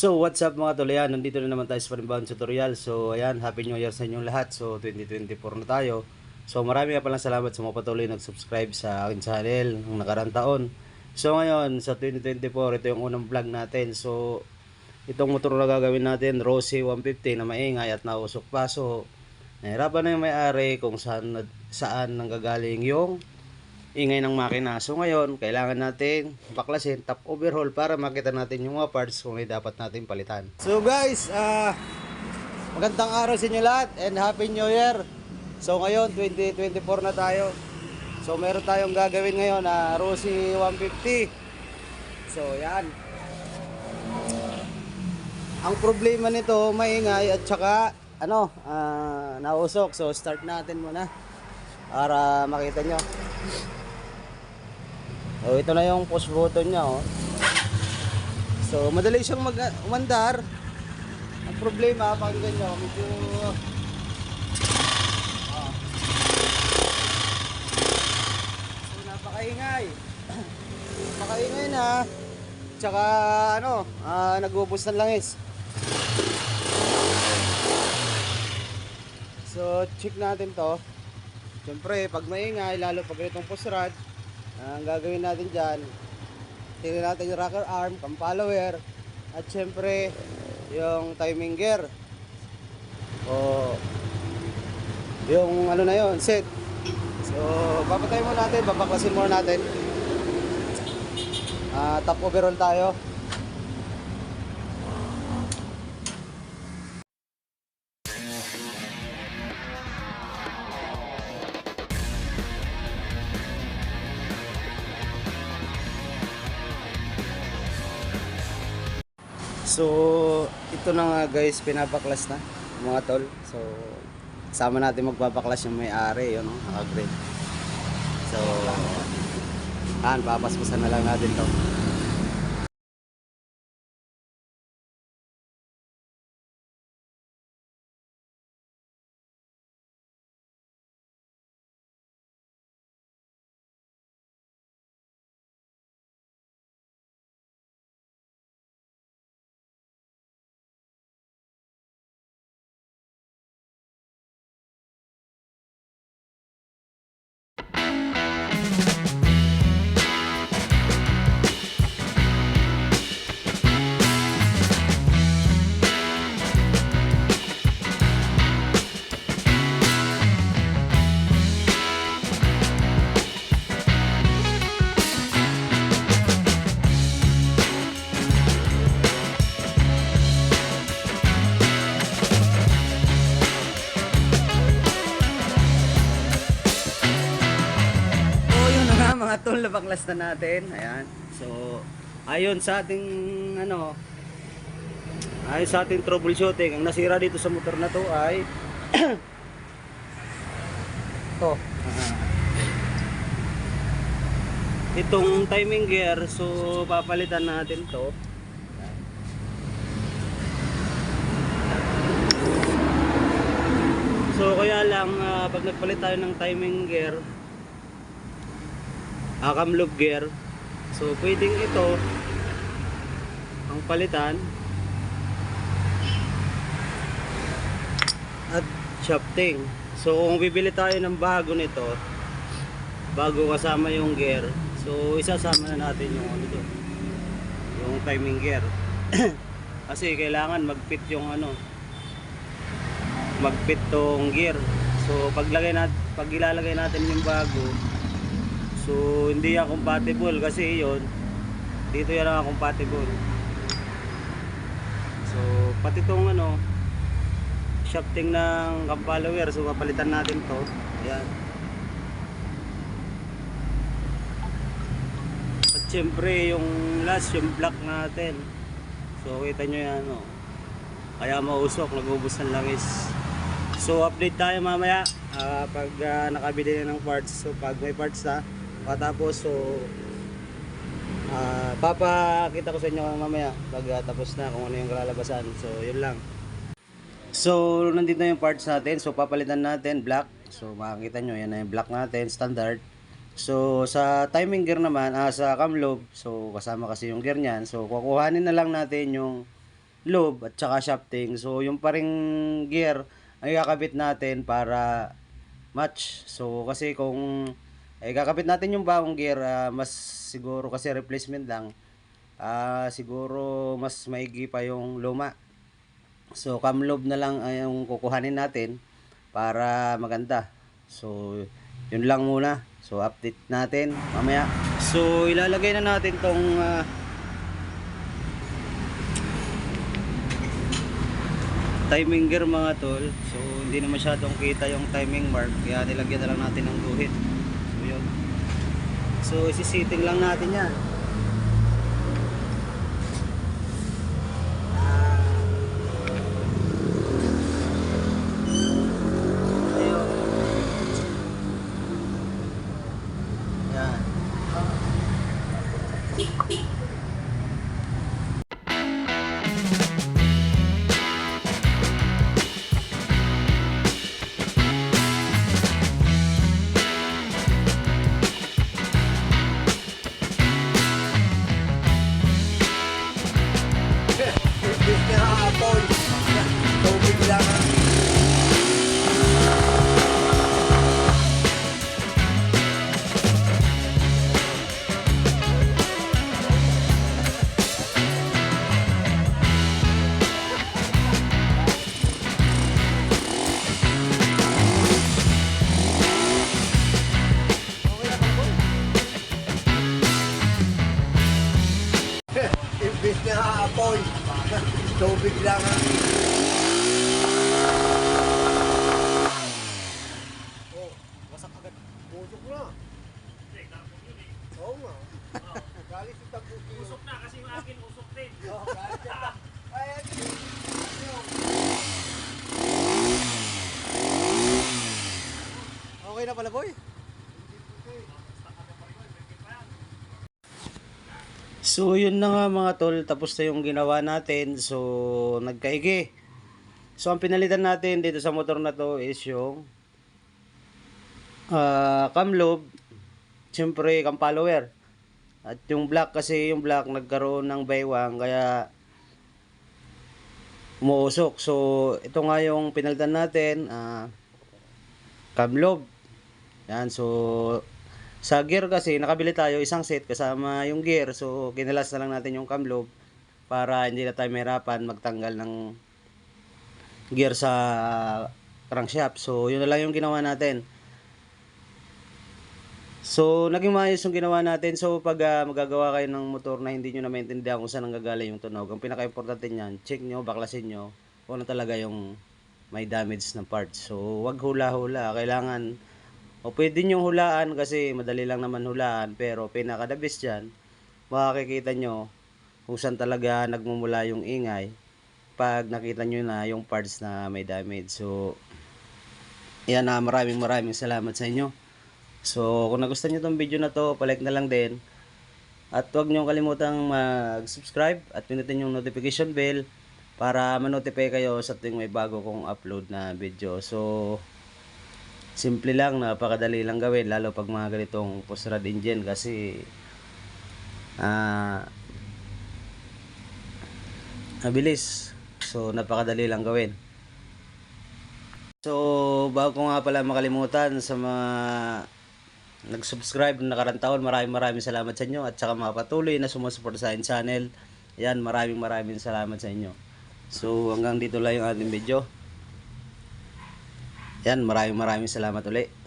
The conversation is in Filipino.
So, what's up mga tol? Nandito na naman tayo sa Parimbahan Tutorial. So, ayan, Happy New Year sa inyong lahat. So, 2024 na tayo. So, marami nga palang salamat sa mga patuloy nag-subscribe sa akin channel ng nakarang taon. So, ngayon, sa 2024, ito yung unang vlog natin. So, itong motor na gagawin natin, Rossi 150 na maingay at nausok pa. So, nahirapan na yung may-ari kung saan, saan nanggagaling yung ingay ng makina. So ngayon, kailangan natin baklasin top overhaul para makita natin yung mga parts kung may dapat natin palitan. So guys, ah magandang araw sa inyo lahat and Happy New Year. So ngayon, 2024 na tayo. So meron tayong gagawin ngayon na Rossi 150. So yan. Ang problema nito, maingay at saka ano, ah, nausok. So start natin muna para makita nyo. Oh, ito na yung push button niya, oh. So, madali siyang mag umandar. Ang problema, pakinggan nyo, medyo... Ah. So, napakaingay. napakaingay na. Tsaka, ano, ah, nag-ubos ng langis. So, check natin to. Siyempre, pag maingay, lalo pag itong push rod, ang gagawin natin dyan, tingnan natin yung rocker arm, cam follower, at syempre, yung timing gear. O, yung ano na yon set. So, papatay mo natin, babaklasin mo natin. Ah, top overall tayo. So, ito na nga guys, pinapaklas na mga tol. So, sama natin magbabaklas yung may-ari, yun, no? naka-grade. So, yan, papaspasan na lang natin to. Mga tol, nabaklas na natin. Ayan. So, ayon sa ating, ano, ayon sa ating troubleshooting, ang nasira dito sa motor na to ay, to, itong timing gear, so papalitan natin to. So kaya lang ah, pag nagpalit tayo ng timing gear, akam loop gear. So pwedeng ito ang palitan at shafting. So kung bibili tayo ng bago nito, bago kasama yung gear, so isasama na natin yung ano doon, yung timing gear. Kasi kailangan mag-fit yung ano, mag-fit tong gear. So paglagay nat pag ilalagay natin yung bago, so hindi yan compatible kasi yon dito yan ang compatible. So pati tong ano shafting ng cam follower so papalitan natin to. Ayan. At syempre yung last yung block natin. So kita nyo yan oh. Kaya mausok, nagubos ng langis. So update tayo mamaya ah, pag ah, nakabili na ng parts. So pag may parts na, patapos so ah, papakita ko sa inyo mamaya pag ah, tapos na kung ano yung kalalabasan. So yun lang. So nandito na yung parts natin. So papalitan natin black. So makikita nyo yan na yung black natin standard. So sa timing gear naman, ah, sa cam lobe, so kasama kasi yung gear niyan. So kukuhanin na lang natin yung lube at saka shafting. So yung pa ring gear ang ikakabit natin para match. So kasi kung ay kakabit natin yung bagong gear, ah, mas siguro kasi replacement lang. Ah, siguro mas maigi pa yung luma. So cam lobe na lang ay yung kukuhanin natin para maganda. So yun lang muna. So update natin mamaya. So ilalagay na natin tong ah, timing gear mga tol. So hindi na masyadong kita yung timing mark kaya nilagyan na lang natin ng guhit. So isisiting lang natin yan. Tubig lang ang Oh, wasak agad. Pusok na. Oo nga. Galit si Tabuki. Usok na kasi yung akin usok din. Oo, galit siya. Ay, ay, Okay na pala boy. So yun na nga mga tol, tapos na yung ginawa natin. So nagkaigi. So ang pinalitan natin dito sa motor na to is yung ah cam lobe, siyempre cam follower. At yung black kasi yung black nagkaroon ng baywang kaya umuusok. So ito nga yung pinalitan natin, ah cam lobe. Yan, so sa gear kasi nakabili tayo isang set kasama yung gear. So kinalas na lang natin yung cam lobe para hindi na tayo mahirapan magtanggal ng gear sa crankshaft. So yun na lang yung ginawa natin. So naging maayos yung ginawa natin. So pag ah, magagawa kayo ng motor na hindi nyo na maintindihan kung saan nanggagaling yung tunog, ang pinaka-importante niyan, check nyo, baklasin nyo kung ano talaga yung may damage ng parts. So wag hula-hula. Kailangan o pwede nyo hulaan kasi madali lang naman hulaan pero pinaka the best dyan makikita nyo kung saan talaga nagmumula yung ingay pag nakita nyo na yung parts na may damage. So yan na maraming maraming salamat sa inyo. So kung nagustuhan nyo tong video na to palike na lang din. At huwag nyo kalimutang mag-subscribe at pinutin yung notification bell para ma-notify kayo sa tuwing may bago kong upload na video. So simple lang, napakadali lang gawin lalo pag mga ganitong post rod engine kasi ah mabilis. So napakadali lang gawin. So bago ko nga pala makalimutan sa mga nag-subscribe na nakarang taon, maraming maraming salamat sa inyo at saka mga patuloy na sumusuporta sa akin channel. Yan, maraming maraming salamat sa inyo. So hanggang dito lang yung ating video. Yan, maraming maraming salamat ulit.